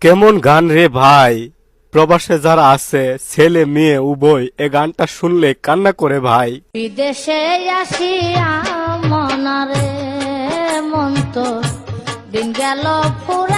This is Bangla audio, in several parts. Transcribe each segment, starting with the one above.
কেমন গান রে ভাই? প্রবাসে যারা আছে, ছেলে, মেয়ে, উভয়, এ গানটা শুনলে কান্না করে ভাই। বিদেশে আসিয়া মনারে মন তো দিন গেল ফুরাইয়া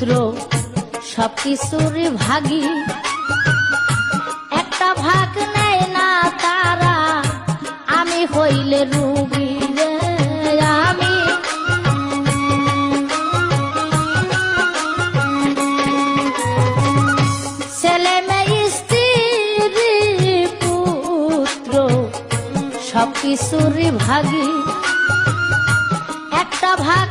পুত্র সবকিছুরই ভাগী। একটা ভাগ নেয় না তারা, আমি হইলে রুগী আমি। ছেলে মেয়ে, স্ত্রী, পুত্র, সবকিছুরই ভাগী। একটা ভাগ